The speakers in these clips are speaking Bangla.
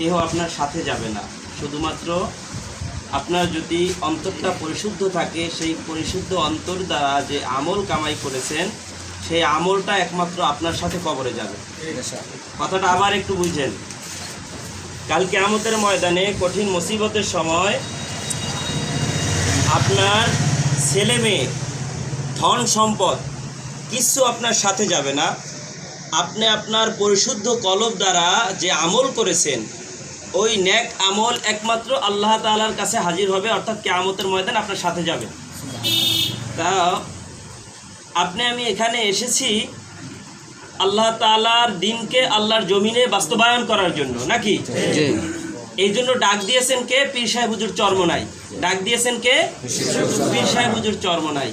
কেউ আপনার সাথে যাবে না। শুধুমাত্র আপনার যদি অন্তরটা পরিশুদ্ধ থাকে, সেই পরিশুদ্ধ অন্তর দ্বারা যে আমল কামাই করেছেন, সেই আমলটা একমাত্র আপনার সাথে কবরে যাবে। কথাটা আবার একটু বুঝেন। কালকে আমতের ময়দানে কঠিন মুসিবতের সময় আপনার ছেলে মেয়ে, ধন সম্পদ কিছু আপনার সাথে যাবে না। আপনি আপনার পরিশুদ্ধ কলব দ্বারা যে আমল করেছেন ওই ন্যাক আমল একমাত্র আল্লাহ তাআলার কাছে হাজির হবে অর্থাৎ কেয়ামতের ময়দান আপনার সাথে যাবে। তা আপনি আমি এখানে এসেছি আল্লাহ তাআলার দিনকে আল্লাহর জমিনে বাস্তবায়ন করার জন্য নাকি? এই জন্য ডাক দিয়েছেন কে? পীর সাহেব হুজুর চর্মনাই। ডাক দিয়েছেন কে? পীর সাহেব হুজুর চর্মনাই।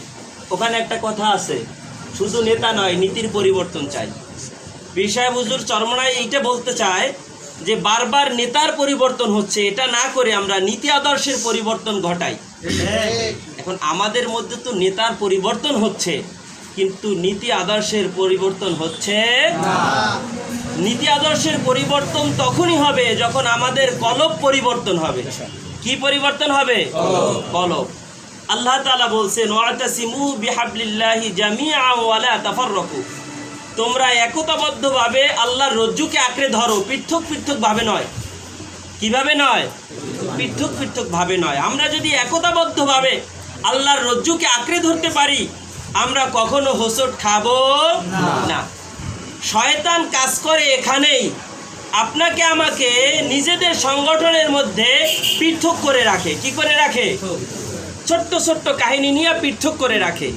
ওখানে একটা কথা আছে শুধু নেতা নয় নীতির পরিবর্তন চাই। পীর সাহেব হুজুর চর্মনাই এইটা বলতে চায় যে বারবার নেতার পরিবর্তন হচ্ছে, এটা না করে আমরা নীতি আদর্শের পরিবর্তন ঘটাই। এখন আমাদের মধ্যে তো নেতার পরিবর্তন হচ্ছে, কিন্তু নীতি আদর্শের পরিবর্তন হচ্ছে নীতি আদর্শের পরিবর্তন তখনই হবে যখন আমাদের কলব পরিবর্তন হবে। কি পরিবর্তন হবে? কলব। আল্লাহ তাআলা বলছেন, ওয়াতাসিমু বিহাবলিল্লাহি জামিআ ওয়ালা তাফাররাকু। তোমরা একতাবদ্ধভাবে আল্লাহর রজ্জুকে আঁকড়ে ধরো পৃথক পৃথক ভাবে নয়। কীভাবে নয়? পৃথক পৃথক ভাবে নয়। আমরা যদি একতাবদ্ধভাবে আল্লাহর রজ্জুকে আঁকড়ে ধরতে পারি আমরা কখনো হোসট খাব না। শয়তান কাজ করে এখানেই। আপনাকে আমাকে নিজেদের সংগঠনের মধ্যে পৃথক করে রাখে। কি করে রাখে? ছোট্ট ছোট্ট কাহিনী নিয়ে পৃথক করে রাখে।